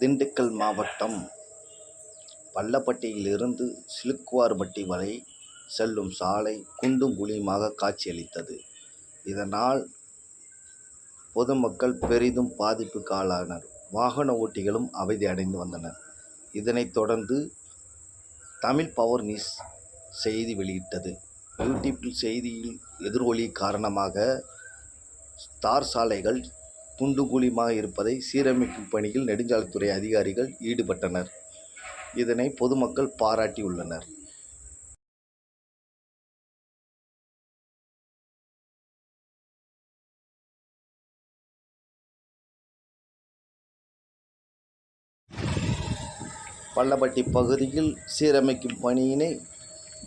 திண்டுக்கல் மாவட்டம் பள்ளப்பட்டியிலிருந்து சிலுக்குவார்பட்டி வரை செல்லும் சாலை குண்டும் குழியுமாக காட்சியளித்தது. இதனால் பொதுமக்கள் பெரிதும் பாதிப்புக்கு ஆளானர் வாகன ஓட்டிகளும் அவதி அடைந்து வந்தனர். இதனைத் தொடர்ந்து தமிழ் பவர் நியூஸ் செய்தி வெளியிட்டது. யூடியூப்பில் செய்தியில் எதிரொலி காரணமாக தார் சாலைகள் குண்டு குழியுமாக இருப்பதை சீரமைக்கும் பணியில் நெடுஞ்சாலைத்துறை அதிகாரிகள் ஈடுபட்டனர். இதனை பொதுமக்கள் பாராட்டியுள்ளனர். பள்ளப்பட்டி பகுதியில் சீரமைக்கும் பணியினை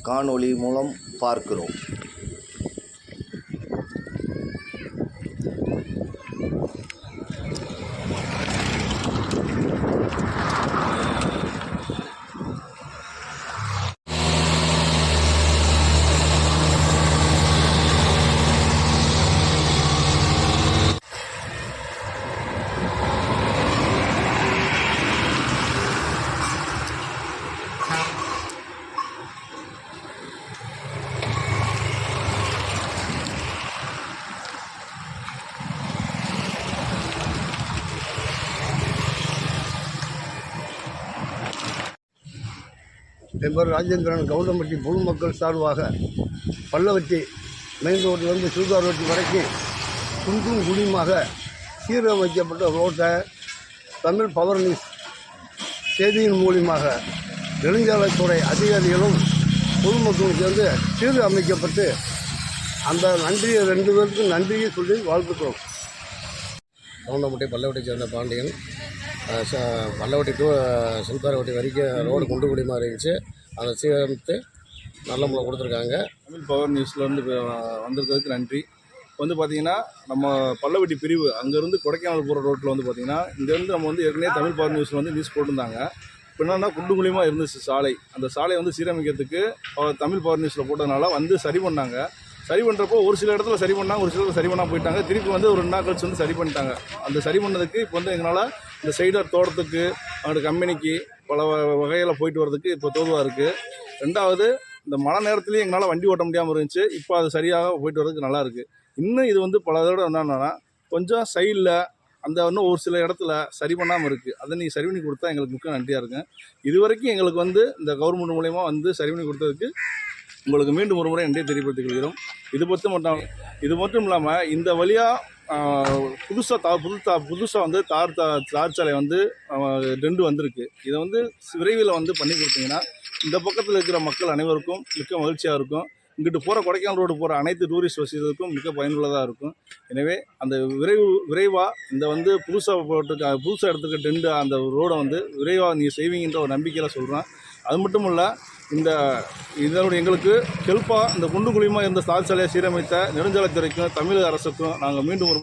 காணொளி மூலம் பார்க்கிறோம். எம்பர் ராஜேந்திரன் கவுண்டம்பட்டி பொதுமக்கள் சார்பாக பல்லவத்தி மெயின் ரோட்டிலிருந்து சூதார்வட்டி வரைக்கும் குண்டும் குடியுமாக சீரமைக்கப்பட்ட ரோட்டை தமிழ் பவர் நியூஸ் செய்தியின் மூலியமாக நெடுஞ்சாலைத்துறை அதிகாரிகளும் பொதுமக்களும் சேர்ந்து சீர் அமைக்கப்பட்டு அந்த நன்றியை ரெண்டு பேருக்கும் நன்றியை சொல்லி வாழ்த்துக்கிறோம். கவுண்டம்பட்டி பல்லவட்டை சேர்ந்த பாண்டியன் பல்லவட்டி டூ செல்பாரவட்டி வரைக்கும் ரோடு குண்டு குடிமா இருந்துச்சு. அதை சீரமைத்து நல்ல முறை கொடுத்துருக்காங்க. தமிழ் பவர் நியூஸில் வந்திருக்கிறதுக்கு நன்றி. இப்போ வந்து பார்த்திங்கன்னா நம்ம பல்லவட்டி பிரிவு அங்கேருந்து கொடைக்கானல் போகிற ரோட்டில் வந்து பார்த்தீங்கன்னா இங்கேருந்து நம்ம வந்து ஏற்கனவே தமிழ் பவர் நியூஸில் வந்து நியூஸ் போட்டிருந்தாங்க. இப்போ என்னன்னா குண்டு குழியமாக இருந்துச்சு சாலை. அந்த சாலை வந்து சீரமைக்கிறதுக்கு தமிழ் பவர் நியூஸில் போட்டதுனால வந்து சரி பண்ணாங்க. சரி பண்ணுறப்போ ஒரு சில இடத்துல சரி பண்ணாங்க ஒரு சில இடத்துல சரி பண்ணால் போயிட்டாங்க. திருப்பி வந்து ஒரு ரெண்டு நாள் கழிச்சு வந்து சரி பண்ணிட்டாங்க. அந்த சரி பண்ணதுக்கு இப்போ வந்து எங்களால் இந்த சைடர் தோட்டத்துக்கு அவருடைய கம்பெனிக்கு பல வகையில் போயிட்டு வர்றதுக்கு இப்போ தோதுவாக இருக்குது ரெண்டாவது இந்த மழை நேரத்துலேயும் எங்களால் வண்டி ஓட்ட முடியாமல் இருந்துச்சு. இப்போ அது சரியாக போயிட்டு வரதுக்கு நல்லா இருக்குது இன்னும் இது வந்து பல தடவை என்னென்னா கொஞ்சம் சைடில் அந்த இன்னும் ஒரு சில இடத்துல சரி பண்ணாமல் இருக்குது அதை நீங்கள் சரி பண்ணி கொடுத்தா எங்களுக்கு மிக்க நன்றியாக இருக்கும் இது வரைக்கும் எங்களுக்கு வந்து இந்த கவர்மெண்ட் மூலயமா வந்து சரி பண்ணி கொடுத்ததுக்கு உங்களுக்கு மீண்டும் ஒரு முறை நன்றியை தெரியப்படுத்திக் கொள்கிறோம். இது மட்டும் மட்டும் இது மட்டும் இல்லாமல் இந்த வழியாக புதுசாக தா புது தா புதுசாக வந்து தார் தா தார் சாலை வந்து ரெண்டு வந்திருக்கு. இதை வந்து விரைவில் வந்து பண்ணி கொடுத்தீங்கன்னா இந்த பக்கத்தில் இருக்கிற மக்கள் அனைவருக்கும் மிக்க மகிழ்ச்சியாக இருக்கும். இங்கிட்டு போகிற கொடைக்கானல் ரோடு போகிற அனைத்து டூரிஸ்ட் வசதிகளுக்கும் மிக பயனுள்ளதாக இருக்கும். எனவே அந்த விரைவு விரைவாக இந்த வந்து புதுசாக போட்டு புதுசாக எடுத்துக்க டெண்டு அந்த ரோடை வந்து விரைவாக நீங்கள் செய்வீங்கன்ற ஒரு நம்பிக்கையில் சொல்கிறேன் அது மட்டும் இல்லை இந்த இதனுடைய எங்களுக்கு ஹெல்ப்பாக இந்த குண்டு குழியுமாக இருந்த சாலை சாலையை சீரமைத்த நெடுஞ்சாலைத்துறைக்கும் தமிழக அரசுக்கும் நாங்கள் மீண்டும் ஒரு